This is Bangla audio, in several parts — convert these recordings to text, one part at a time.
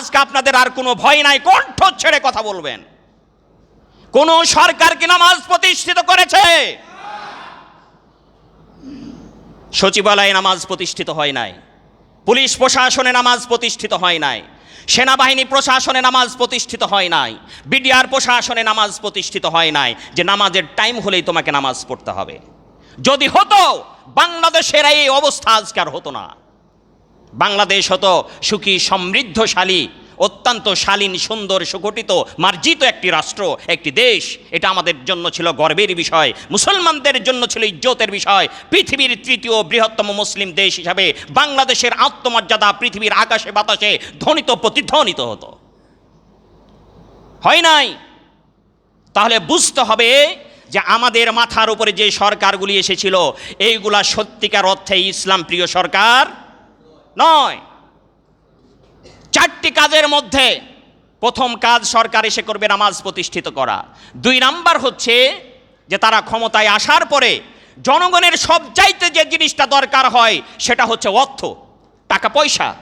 আজকে আপনাদের আর কোনো ভয় নাই, কণ্ঠ ছেড়ে কথা বলবেন। কোন সরকার কি নামাজ প্রতিষ্ঠিত করেছে? সচিবালয়ে নামাজ প্রতিষ্ঠিত হয় নাই। পুলিশ প্রশাসনে নামাজ প্রতিষ্ঠিত হয় নাই। সেনাবাহিনী প্রশাসনে নামাজ প্রতিষ্ঠিত হয় নাই। বিডিআর প্রশাসনে নামাজ প্রতিষ্ঠিত হয় নাই। যে নামাজের টাইম হলেই তোমাকে নামাজ পড়তে হবে। যদি হতো, বাংলাদেশের এই অবস্থা আজকে আর হতো না। বাংলাদেশ হতো সুখী, সমৃদ্ধশালী, অত্যন্ত শালীন, সুন্দর, সুগঠিত, মার্জিত একটি রাষ্ট্র, একটি দেশ। এটা আমাদের জন্য ছিল গর্বের বিষয়, মুসলমানদের জন্য ছিল ইজ্জতের বিষয়। পৃথিবীর তৃতীয় বৃহত্তম মুসলিম দেশ হিসাবে বাংলাদেশের আত্মমর্যাদা পৃথিবীর আকাশে, বাতাসে ধ্বনিত, প্রতিধ্বনিত হতো। হয় নাই? তাহলে বুঝতে হবে যে আমাদের মাথার উপরে যে সরকারগুলি এসেছিল, এইগুলা সত্যিকার অর্থে ইসলাম প্রিয় সরকার নয়। চারটি কাজের মধ্যে প্রথম কাজ সরকার এসে করবে নামাজ প্রতিষ্ঠিত করা। দুই নাম্বার হচ্ছে যে তারা ক্ষমতায় আসার পরে জনগণের সব চাইতে যে জিনিসটা দরকার হয় সেটা হচ্ছে অর্থ টাকা পয়সা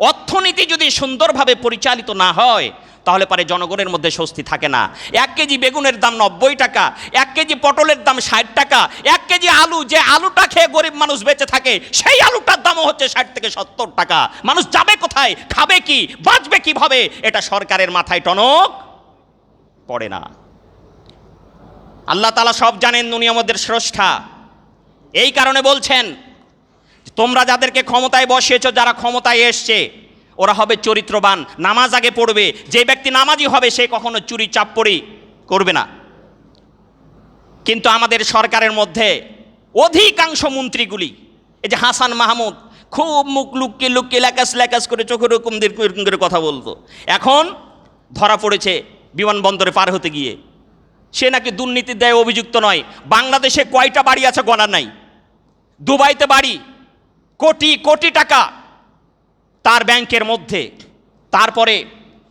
অর্থনীতি যদি সুন্দরভাবে পরিচালিত না হয় তাহলে পারে জনগণের মধ্যে স্বস্তি থাকে না। এক কেজি বেগুনের দাম নব্বই টাকা, এক কেজি পটলের দাম ষাট টাকা, এক কেজি আলু, যে আলুটা খেয়ে গরিব মানুষ বেঁচে থাকে, সেই আলুটার দামও হচ্ছে ষাট থেকে সত্তর টাকা। মানুষ যাবে কোথায়, খাবে কি, বাঁচবে কীভাবে, এটা সরকারের মাথায় টনক পড়ে না। আল্লাহ তালা সব জানেন দুনিয়া আমাদের স্রষ্টা। এই কারণে বলছেন, তোমরা যাদেরকে ক্ষমতায় বসিয়েছ, যারা ক্ষমতায় এসছে ওরা হবে চরিত্রবান, নামাজ আগে পড়বে, যে ব্যক্তি নামাজি হবে সে কখনো চুরি চাপ্পড়ি করবে না। কিন্তু আমাদের সরকারের মধ্যে অধিকাংশ মন্ত্রীগুলি, এই যে হাসান মাহমুদ, খুব মুখ লুকিয়ে লুকিয়ে লেকাস লেকাস করে চোখের রকম এরকম করে কথা বলতো। এখন ধরা পড়েছে বিমানবন্দরে পার হতে গিয়ে। সে নাকি দুর্নীতির দায়ে অভিযুক্ত নয়। বাংলাদেশে কয়টা বাড়ি আছে গণা নাই? দুবাইতে বাড়ি, কোটি কোটি টাকা। তার ব্যাংকের মধ্যে। তারপরে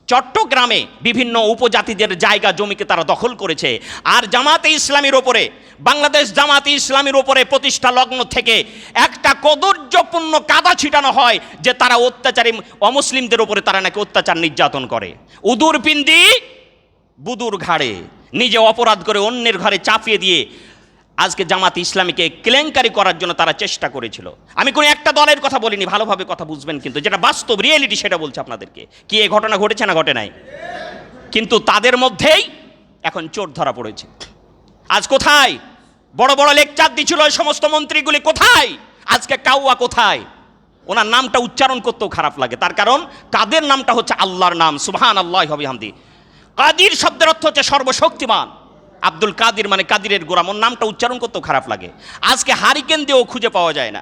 চট্টগ্রামে বিভিন্ন উপজাতিদের জায়গা জমিকে তারা দখল করেছে। আর জামাতে ইসলামীর ওপরে, বাংলাদেশ জামাতে ইসলামীর ওপরে প্রতিষ্ঠা লগ্ন থেকে একটা কদর্যপূর্ণ কাদা ছিটানো হয় যে তারা অত্যাচারী অমুসলিমদের ওপরে তারা নাকি অত্যাচার নির্যাতন করে। উদুর পিন্দি বুদুর ঘাড়ে নিজে অপরাধ করে অন্যের ঘরে চাপিয়ে দিয়ে আজকে জামাত ইসলামীকে কেলেঙ্কারি করার জন্য তারা চেষ্টা করেছিল। আমি কোনো একটা দলের কথা বলিনি, ভালোভাবে কথা বুঝবেন কিন্তু, যেটা বাস্তব রিয়েলিটি সেটা বলছে আপনাদেরকে। কি এই ঘটনা ঘটেছে না ঘটে নাই? কিন্তু তাদের মধ্যেই এখন চোর ধরা পড়েছে। আজ কোথায়? বড় বড় লেকচার দিছিল ওই সমস্ত মন্ত্রীগুলি কোথায়? আজকে কাউয়া কোথায়? ওনার নামটা উচ্চারণ করতেও খারাপ লাগে। তার কারণ, কাদের নামটা হচ্ছে আল্লাহর নাম? সুবহান আল্লাহ হবি হামদি কাদির শব্দের অর্থ হচ্ছে সর্বশক্তিমান। আব্দুল কাদির মানে কাদিরের গোরাম ওর নামটা উচ্চারণ করতেও খারাপ লাগে। আজকে হারিকেন দিয়েও খুঁজে পাওয়া যায় না।